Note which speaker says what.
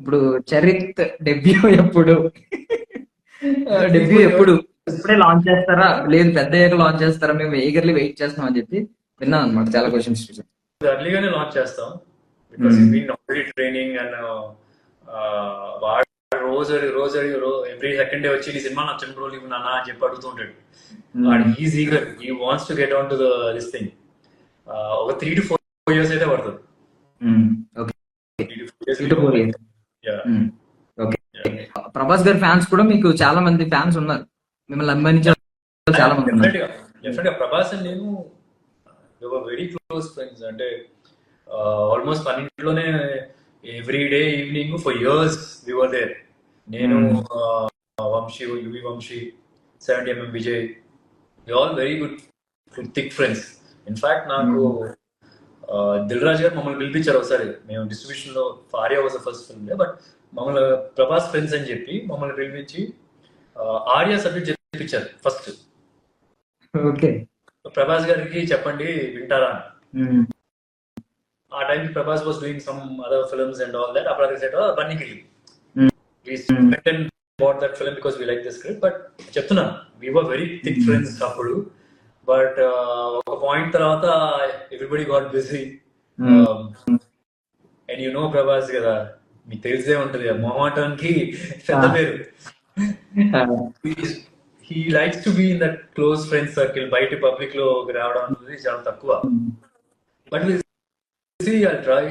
Speaker 1: ఇప్పుడు చరిత్ డెబ్యూ ఎప్పుడు? డెబ్యూ ఎప్పుడు? ఇప్పుడే లాంచ్ చేస్తారా? లేదు పెద్ద అయ్యాక లాంచ్ చేస్తారా? మేము ఎగర్లీ వెయిట్ చేస్తున్నాం అని చెప్పి విన్నాను అనమాట చాలా క్వశ్చన్స్
Speaker 2: ఎర్లీగానే లాంచ్ చేస్తాం. Because. Been already training and వాడు రోజు రోజు ఎవ్రీ సెకండ్ డే వచ్చి ఈ సినిమా నచ్చని రోజు ఇవ్వు నాన్న అని చెప్పి అడుగుతుంటాడు వాడు is eager he wants to get on to this thing ఒక three two four
Speaker 1: okay Prabhas గారి ఫ్యాన్స్ కూడా మీకు చాలా మంది ఫ్యాన్స్ ఉన్నారు. మిమ్మల్ని అభిమానించే వాళ్ళు చాలా మంది ఉన్నారు.
Speaker 2: ప్రభాస్ అండ్ నేను వెరీ క్లోజ్ ఫ్రెండ్స్ అంటే almost పన్నెండులోనే every day evening for years we were there నేను
Speaker 1: Hmm.
Speaker 2: uh, Vamsi UV Vamsi seventy MM Vijay all very good thick friends in fact నాకు దిల్ రాజు గారు మమ్మల్ని పిలిపించారు ఒకసారి. మేము డిస్ట్రిబ్యూషన్లో Arya was first film but మమ్మల్ని Prabhas friends అని చెప్పి మమ్మల్ని పిలిపించి ఆర్యా సబ్జెక్ట్ చెప్పించారు ఫస్ట్.
Speaker 1: ఓకే.
Speaker 2: ప్రభాస్ గారికి చెప్పండి వింటారా. ఆ time Prabhas was doing some other films and all that అప్పుడు set బన్నీకి. But that film because we like the script but చెప్తున్నాను. We were very thick friends అప్పుడు. బట్ ఒక పాయింట్ తర్వాత everybody got busy
Speaker 1: Hmm.
Speaker 2: And you know Prabhas కదా మీకు తెలిసే ఉంటది మొహమాటానికి పెద్ద
Speaker 1: Ah.
Speaker 2: పేరు he likes to be in that close friends circle బయట పబ్లిక్లో రావడం అనేది చాలా తక్కువ. But see I try.